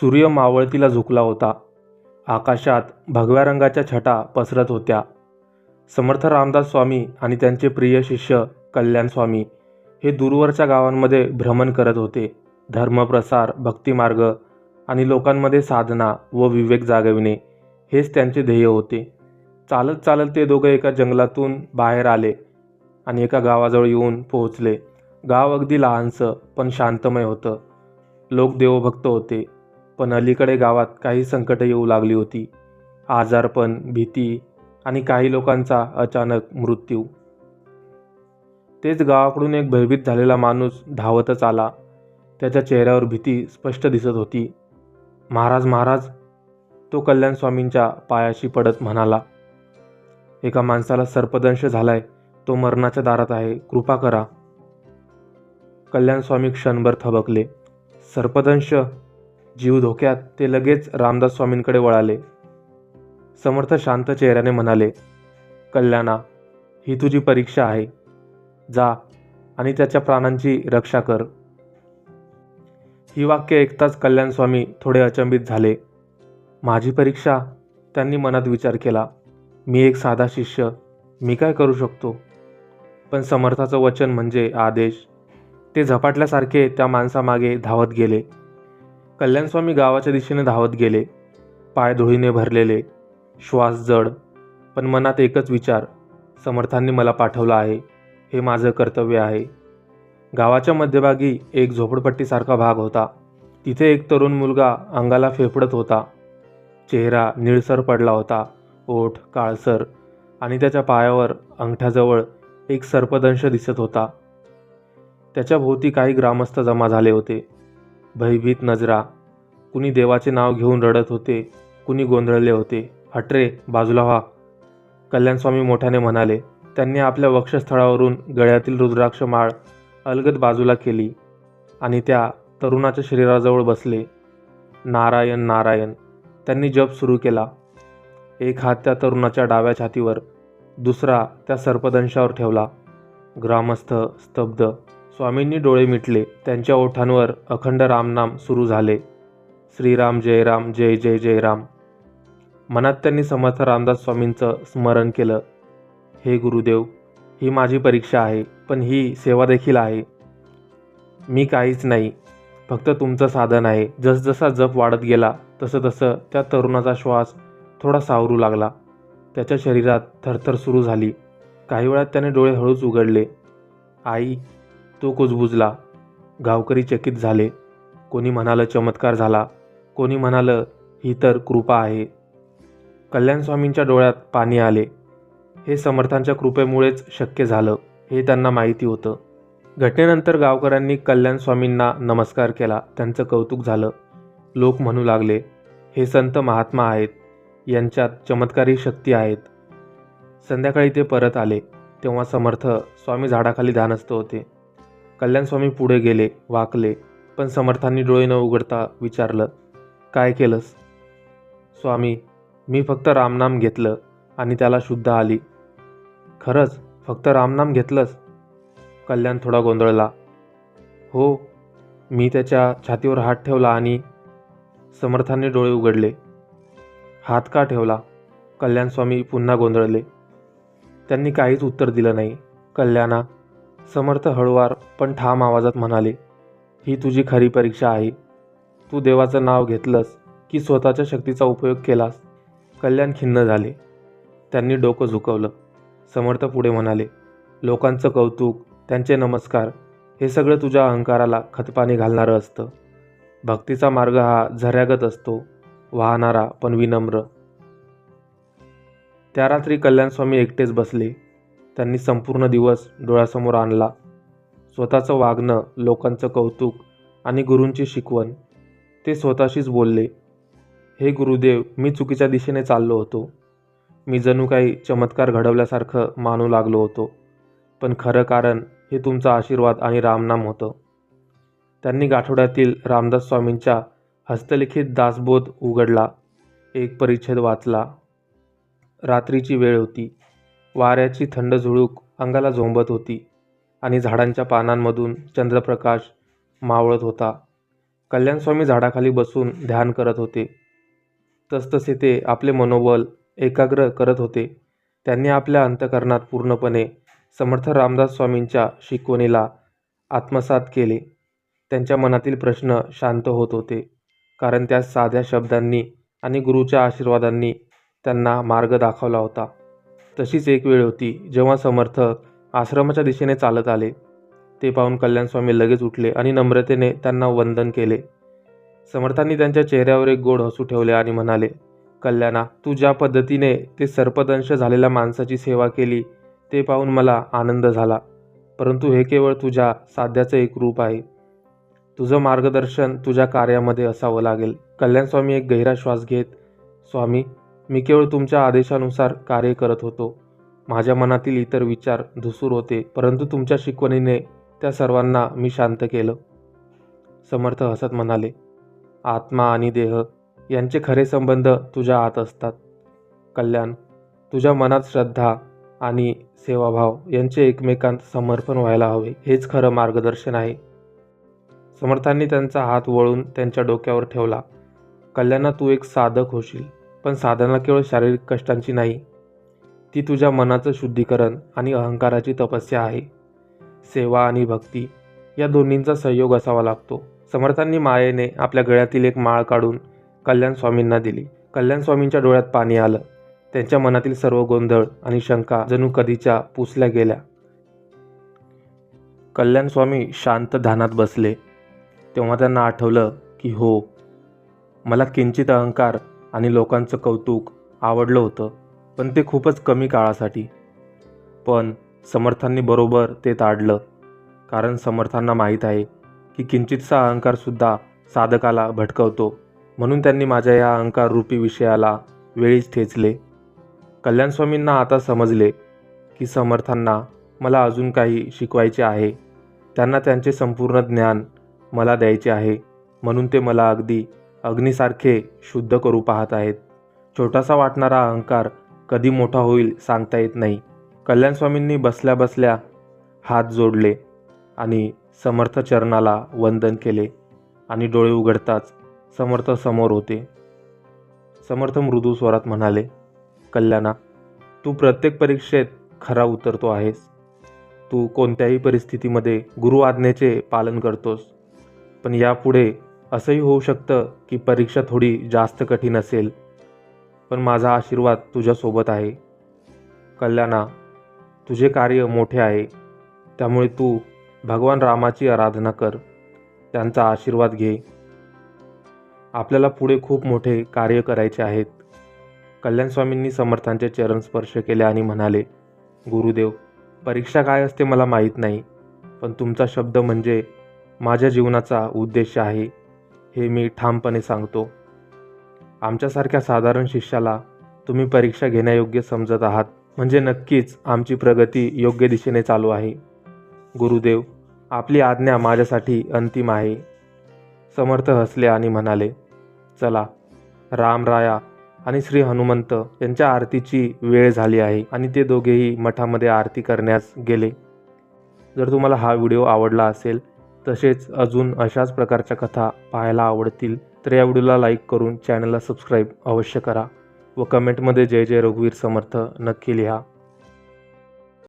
सूर्य मावळतीला झुकला होता. आकाशात भगव्या रंगाच्या छटा पसरत होत्या. समर्थ रामदास स्वामी आणि त्यांचे प्रिय शिष्य कल्याण स्वामी हे दूरवरच्या गावांमध्ये भ्रमण करत होते. धर्मप्रसार भक्तिमार्ग आणि लोकांमध्ये साधना व विवेक जागविणे हेच त्यांचे ध्येय होते. चालत चालत ते दोघं एका जंगलातून बाहेर आले आणि एका गावाजवळ येऊन पोहोचले. गाव अगदी लहानसं पण शांतमय होतं. लोक देवभक्त होते. पण अलीकडे गावात काही संकटं येऊ लागली होती. आजारपण भीती आणि काही लोकांचा अचानक मृत्यू. तेच गावाकडून एक भयभीत झालेला माणूस धावतच आला. त्याच्या चेहऱ्यावर भीती स्पष्ट दिसत होती. महाराज महाराज तो कल्याण स्वामींच्या पायाशी पडत म्हणाला. एका माणसाला सर्पदंश झालाय. तो मरणाच्या दारात आहे. कृपा करा. कल्याण स्वामी क्षणभर थबकले. सर्पदंश? जीव धोक्यात ते लगेच रामदास स्वामींकडे वळाले. समर्थ शांत चेहऱ्याने म्हणाले कल्याणा ही तुझी परीक्षा आहे. जा आणि त्याच्या प्राणांची रक्षा कर. ही वाक्य ऐकताच कल्याण स्वामी थोडे अचंबित झाले. माझी परीक्षा? त्यांनी मनात विचार केला. मी एक साधा शिष्य. मी काय करू शकतो? पण समर्थाचं वचन म्हणजे आदेश. ते झपाटल्यासारखे त्या माणसामागे धावत गेले. कल्याणस्वामी गावाच्या दिशेने धावत गेले. पाय धुळीने भरलेले. श्वास जड. पण मनात एकच विचार. समर्थांनी मला पाठवलं आहे. हे माझं कर्तव्य आहे. गावाच्या मध्यभागी एक झोपडपट्टीसारखा भाग होता. तिथे एक तरुण मुलगा अंगाला फेफडत होता. चेहरा निळसर पडला होता. ओठ काळसर. आणि त्याच्या पायावर अंगठ्याजवळ एक सर्पदंश दिसत होता. त्याच्या भोवती काही ग्रामस्थ जमा झाले होते. भयभीत नजरा. कुणी देवाचे नाव घेऊन रडत होते कुणी गोंधळले होते. हटरे बाजूला व्हा. कल्याणस्वामी मोठ्याने म्हणाले त्यांनी आपल्या वक्षस्थळावरून गळ्यातील रुद्राक्ष माळ अलगद बाजूला केली आणि त्या तरुणाच्या शरीराजवळ बसले. नारायण नारायण. त्यांनी जप सुरू केला. एक हात त्या तरुणाच्या डाव्या छातीवर दुसरा त्या सर्पदंशावर ठेवला. ग्रामस्थ स्तब्ध. स्वामींनी डोळे मिटले. त्यांच्या ओठांवर अखंड रामनाम सुरू झाले. श्रीराम जय राम जय जय जय राम मनात त्यांनी समर्थ रामदास स्वामींचं स्मरण केलं. हे गुरुदेव ही माझी परीक्षा आहे पण ही सेवा देखील आहे. मी काहीच नाही. फक्त तुमचं साधन आहे. जसजसा जप वाढत गेला तसं तसं त्या तरुणाचा श्वास थोडा सावरू लागला. त्याच्या शरीरात थरथर सुरू झाली. काही वेळात त्याने डोळे हळूच उघडले. आई तो कुजबुजला. गावकरी चकित झाले. कोणी म्हणालं चमत्कार झाला. कोणी म्हणालं ही तर कृपा आहे. कल्याणस्वामींच्या डोळ्यात पाणी आले. हे समर्थांच्या कृपेमुळेच शक्य झालं हे त्यांना माहिती होतं. घटनेनंतर गावकऱ्यांनी कल्याण स्वामींना नमस्कार केला. त्यांचं कौतुक झालं. लोक म्हणू लागले हे संत महात्मा आहेत. यांच्यात चमत्कारी शक्ती आहेत. संध्याकाळी ते परत आले. तेव्हा समर्थ स्वामी झाडाखाली ध्यानस्थ होते. कल्याणस्वामी पुढे गेले वाकले पण समर्थांनी डोळे न उघडता विचारलं काय केलंस? स्वामी मी फक्त रामनाम घेतलं आणि त्याला शुद्ध आली. खरंच? फक्त रामनाम घेतलंस? कल्याण थोडा गोंधळला. हो मी त्याच्या छातीवर हात ठेवला आणि समर्थांनी डोळे उघडले. हात का ठेवला? कल्याणस्वामी पुन्हा गोंधळले. त्यांनी काहीच उत्तर दिलं नाही. कल्याणा समर्थ हळुवार पण ठाम आवाजात म्हणाले ही तुझी खरी परीक्षा आहे. तू देवाचं नाव घेतलंस की स्वतःच्या शक्तीचा उपयोग केलास. कल्याण खिन्न झाले. त्यांनी डोकं झुकवलं. समर्थ पुढे म्हणाले लोकांचं कौतुक त्यांचे नमस्कार हे सगळं तुझ्या अहंकाराला खतपाणी घालणारं असतं. भक्तीचा मार्ग हा झऱ्यागत असतो वाहणारा पण विनम्र. त्या रात्री कल्याणस्वामी एकटेच बसले. त्यांनी संपूर्ण दिवस डोळ्यासमोर आणला. स्वतःचं वागणं लोकांचं कौतुक आणि गुरूंची शिकवण ते स्वतःशीच बोलले हे गुरुदेव मी चुकीच्या दिशेने चाललो होतो. मी जणू काही चमत्कार घडवल्यासारखं मानू लागलो होतो. पण खरं कारण हे तुमचा आशीर्वाद आणि रामनाम होतं. त्यांनी गाठोड्यातील रामदास स्वामींच्या हस्तलिखित दासबोध उघडला एक परिच्छेद वाचला. रात्रीची वेळ होती. वाऱ्याची थंड झुळूक अंगाला झोंबत होती आणि झाडांच्या पानांमधून चंद्रप्रकाश मावळत होता. कल्याणस्वामी झाडाखाली बसून ध्यान करत होते. तसतसे ते आपले मनोबल एकाग्र करत होते. त्यांनी आपल्या अंतकरणात पूर्णपणे समर्थ रामदास स्वामींच्या शिकवणीला आत्मसात केले. त्यांच्या मनातील प्रश्न शांत होत होते कारण त्या साध्या शब्दांनी आणि गुरुच्या आशीर्वादांनी त्यांना मार्ग दाखवला होता. तशीच एक वेळ होती जेव्हा समर्थ आश्रमाच्या दिशेने चालत आले. ते पाहून कल्याणस्वामी लगेच उठले आणि नम्रतेने त्यांना वंदन केले. समर्थांनी त्यांच्या चेहऱ्यावर एक गोड हसू ठेवले आणि म्हणाले कल्याणा तू ज्या पद्धतीने ते सर्पदंश झालेल्या माणसाची सेवा केली ते पाहून मला आनंद झाला. परंतु हे केवळ तुझ्या साध्याचं एक रूप आहे. तुझं मार्गदर्शन तुझ्या कार्यामध्ये असावं लागेल. कल्याणस्वामी एक गहिरा श्वास घेत स्वामी मी केवळ तुमच्या आदेशानुसार कार्य करत होतो. माझ्या मनातील इतर विचार धुसूर होते परंतु तुमच्या शिकवणीने त्या सर्वांना मी शांत केलं. समर्थ हसत म्हणाले आत्मा आणि देह यांचे खरे संबंध तुझ्या आत असतात. कल्याण तुझ्या मनात श्रद्धा आणि सेवाभाव यांचे एकमेकांत समर्पण व्हायला हवे हेच खरं मार्गदर्शन आहे. समर्थांनी त्यांचा हात वळून त्यांच्या डोक्यावर ठेवला कल्याणा तू एक साधक होशील. पण साधना केवळ शारीरिक कष्टांची नाही ती तुझ्या मनाचं शुद्धीकरण आणि अहंकाराची तपस्या आहे. सेवा आणि भक्ती या दोन्हींचा संयोग असावा लागतो. समर्थांनी मायेने आपल्या गळ्यातील एक माळ काढून कल्याण स्वामींना दिली. कल्याण स्वामींच्या डोळ्यात पाणी आलं. त्यांच्या मनातील सर्व गोंधळ आणि शंका जणू कधीच्या पुसल्या गेल्या. कल्याण स्वामी शांत ध्यानात बसले. तेव्हा त्यांना आठवलं की हो मला किंचित अहंकार आणि लोकांचं कौतुक आवडलं होतं पण ते खूपच कमी काळासाठी. पण समर्थांनी बरोबर ते ताडलं कारण समर्थांना माहीत आहे की किंचितसा अहंकारसुद्धा साधकाला भटकवतो म्हणून त्यांनी माझ्या या अहंकार रूपी विषयाला वेळीच ठेचले. कल्याणस्वामींना आता समजले की समर्थांना मला अजून काही शिकवायचे आहे त्यांना त्यांचे संपूर्ण ज्ञान मला द्यायचे आहे म्हणून ते मला अगदी अग्नीसारखे शुद्ध करू पाहत आहेत. छोटासा वाटणारा अहंकार कधी मोठा होईल सांगता येत नाही. कल्याणस्वामींनी बसल्या बसल्या हात जोडले आणि समर्थ चरणाला वंदन केले आणि डोळे उघडताच समर्थ समोर होते. समर्थ मृदू स्वरात म्हणाले कल्याणा तू प्रत्येक परीक्षेत खरा उतरतो आहेस. तू कोणत्याही परिस्थितीमध्ये गुरु आज्ञेचे पालन करतोस. पण यापुढे असंही होऊ शकतं की परीक्षा थोडी जास्त कठीण असेल पण माझा आशीर्वाद तुझ्यासोबत आहे. कल्याणा तुझे कार्य मोठे आहे. त्यामुळे तू भगवान रामाची आराधना कर. त्यांचा आशीर्वाद घे. आपल्याला पुढे खूप मोठे कार्य करायचे आहेत. कल्याणस्वामींनी समर्थांचे चरण स्पर्श केले आणि म्हणाले गुरुदेव परीक्षा काय असते मला माहीत नाही पण तुमचा शब्द म्हणजे माझ्या जीवनाचा उद्देश आहे. हे मी ठामपणे सांगतो. आमच्यासारख्या साधारण शिष्याला तुम्ही परीक्षा घेण्यायोग्य समजत आहात म्हणजे नक्कीच आमची प्रगती योग्य दिशेने चालू आहे. गुरुदेव आपली आज्ञा माझ्यासाठी अंतिम आहे. समर्थ हसले आणि म्हणाले चला रामराया आणि श्री हनुमंत यांच्या आरतीची वेळ झाली आहे आणि ते दोघेही मठामध्ये आरती करण्यास गेले. जर तुम्हाला हा व्हिडिओ आवडला असेल तसेच अजून अशाच प्रकारच्या कथा पाहायला आवडतील तर या व्हिडिओला लाईक करून चॅनलला सबस्क्राईब अवश्य करा व कमेंटमध्ये जय जय रघुवीर समर्थ नक्की लिहा.